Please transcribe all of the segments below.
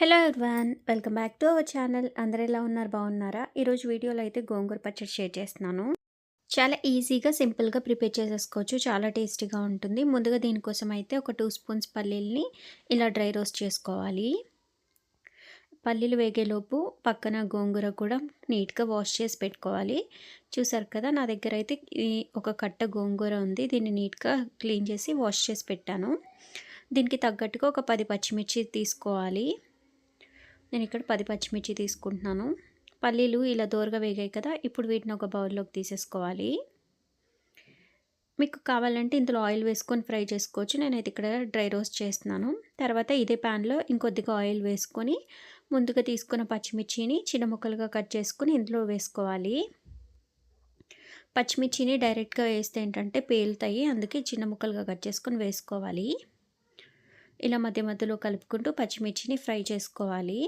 Hello everyone welcome back to our channel. అందరు ఎలా ఉన్నారు? బాగున్నారా? ఈరోజు వీడియోలో అయితే గోంగూర పచ్చడి షేర్ చేస్తున్నాను. చాలా ఈజీగా సింపుల్గా ప్రిపేర్ చేసేసుకోవచ్చు. చాలా టేస్టీగా ఉంటుంది. ముందుగా దీనికోసం అయితే ఒక టూ స్పూన్స్ పల్లీల్ని ఇలా డ్రై రోస్ట్ చేసుకోవాలి. పల్లీలు వేగేలోపు పక్కన గోంగూర కూడా నీట్గా వాష్ చేసి పెట్టుకోవాలి. చూసారు కదా నా దగ్గర అయితే ఒక కట్ట గోంగూర ఉంది. దీన్ని నీట్గా క్లీన్ చేసి వాష్ చేసి పెట్టాను. దీనికి తగ్గట్టుగా ఒక పది పచ్చిమిర్చి తీసుకోవాలి. నేను ఇక్కడ పది పచ్చిమిర్చి తీసుకుంటున్నాను. పల్లీలు ఇలా దోరగా వేగాయి కదా ఇప్పుడు వీటిని ఒక బౌల్లోకి తీసేసుకోవాలి. మీకు కావాలంటే ఇందులో ఆయిల్ వేసుకొని ఫ్రై చేసుకోవచ్చు. నేనైతే ఇక్కడ డ్రై రోస్ట్ చేస్తున్నాను. తర్వాత ఇదే ప్యాన్లో ఇంకొద్దిగా ఆయిల్ వేసుకొని ముందుగా తీసుకున్న పచ్చిమిర్చిని చిన్న ముక్కలుగా కట్ చేసుకొని ఇందులో వేసుకోవాలి. పచ్చిమిర్చిని డైరెక్ట్గా వేస్తే ఏంటంటే పేలుతాయి అందుకే చిన్న ముక్కలుగా కట్ చేసుకొని వేసుకోవాలి. ఇలా మధ్య మధ్యలో కలుపుకుంటూ పచ్చిమిర్చిని ఫ్రై చేసుకోవాలి.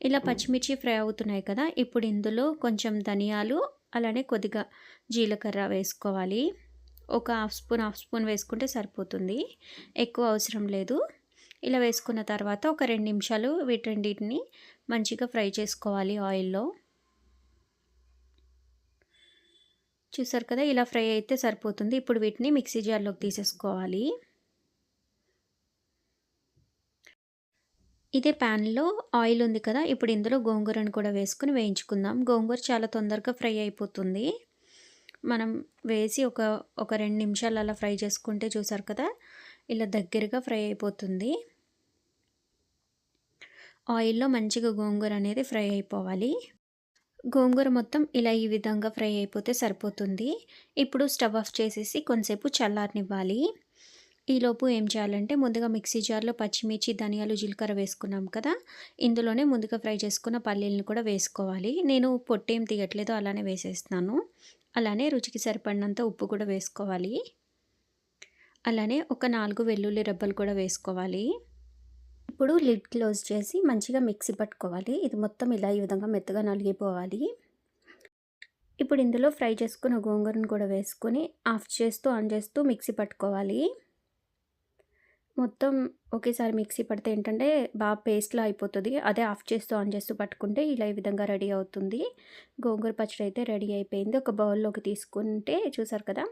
ఇలా పచ్చిమిర్చి ఫ్రై అవుతున్నాయి కదా! ఇప్పుడు ఇందులో కొంచెం ధనియాలు అలానే కొద్దిగా జీలకర్ర వేసుకోవాలి. ఒక హాఫ్ స్పూన్ హాఫ్ స్పూన్ వేసుకుంటే సరిపోతుంది. ఎక్కువ అవసరం లేదు. ఇలా వేసుకున్న తర్వాత ఒక రెండు నిమిషాలు వీటన్నిటిని మంచిగా ఫ్రై చేసుకోవాలి ఆయిల్లో. చూసారు కదా! ఇలా ఫ్రై అయితే సరిపోతుంది. ఇప్పుడు వీటిని మిక్సీ జార్లోకి తీసేసుకోవాలి. ఇదే ప్యాన్లో ఆయిల్ ఉంది కదా ఇప్పుడు ఇందులో గోంగూరను కూడా వేసుకుని వేయించుకుందాం. గోంగూర చాలా తొందరగా ఫ్రై అయిపోతుంది. మనం వేసి ఒక ఒక రెండు నిమిషాలు అలా ఫ్రై చేసుకుంటే చూసారు కదా ఇలా దగ్గరగా ఫ్రై అయిపోతుంది. ఆయిల్లో మంచిగా గోంగూర అనేది ఫ్రై అయిపోవాలి. గోంగూర మొత్తం ఇలా ఈ విధంగా ఫ్రై అయిపోతే సరిపోతుంది. ఇప్పుడు స్టవ్ ఆఫ్ చేసేసి కొంతసేపు చల్లారనివ్వాలి. ఈలోపు ఏం చేయాలంటే ముందుగా మిక్సీ జార్లో పచ్చిమిర్చి ధనియాలు జీలకర్ర వేసుకున్నాం కదా. ఇందులోనే ముందుగా ఫ్రై చేసుకున్న పల్లీలను కూడా వేసుకోవాలి. నేను పొట్టేం తీయట్లేదు అలానే వేసేస్తున్నాను. అలానే రుచికి సరిపడినంత ఉప్పు కూడా వేసుకోవాలి. అలానే ఒక నాలుగు వెల్లుల్లి రెబ్బలు కూడా వేసుకోవాలి. ఇప్పుడు లిడ్ క్లోజ్ చేసి మంచిగా మిక్సీ పట్టుకోవాలి. ఇది మొత్తం ఇలా ఈ విధంగా మెత్తగా నలిగిపోవాలి. ఇప్పుడు ఇందులో ఫ్రై చేసుకున్న గోంగూరను కూడా వేసుకొని ఆఫ్ చేస్తూ ఆన్ చేస్తూ మిక్సీ పట్టుకోవాలి. మొత్తం ఒకేసారి మిక్సీ పడితే ఏంటంటే బాగా పేస్ట్లా అయిపోతుంది. అదే ఆఫ్ చేస్తూ ఆన్ చేస్తూ పట్టుకుంటే ఇలా ఈ విధంగా రెడీ అవుతుంది. గోంగూర పచ్చడి అయితే రెడీ అయిపోయింది. ఒక బౌల్లోకి తీసుకుంటే చూసారు కదా?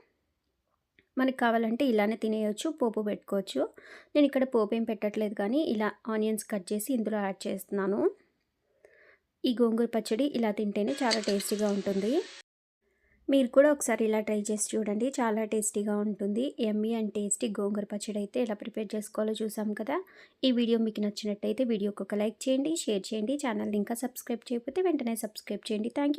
మనకి కావాలంటే ఇలానే తినేయచ్చు పోపు పెట్టుకోవచ్చు. నేను ఇక్కడ పోపు ఏం పెట్టట్లేదు కానీ ఇలా ఆనియన్స్ కట్ చేసి ఇందులో యాడ్ చేస్తున్నాను. ఈ గోంగూర పచ్చడి ఇలా తింటేనే చాలా టేస్టీగా ఉంటుంది. మీరు కూడా ఒకసారి ఇలా ట్రై చేసి చూడండి. చాలా టేస్టీగా ఉంటుంది. ఎమ్మీ అండ్ టేస్టీ గోంగూర పచ్చడి అయితే ఎలా ప్రిపేర్ చేసుకోవాలో చూసాం కదా. ఈ వీడియో మీకు నచ్చినట్టయితే వీడియోకి ఒక లైక్ చేయండి షేర్ చేయండి. ఛానల్ని ఇంకా సబ్స్క్రైబ్ చేయకపోతే వెంటనే సబ్స్క్రైబ్ చేయండి. థ్యాంక్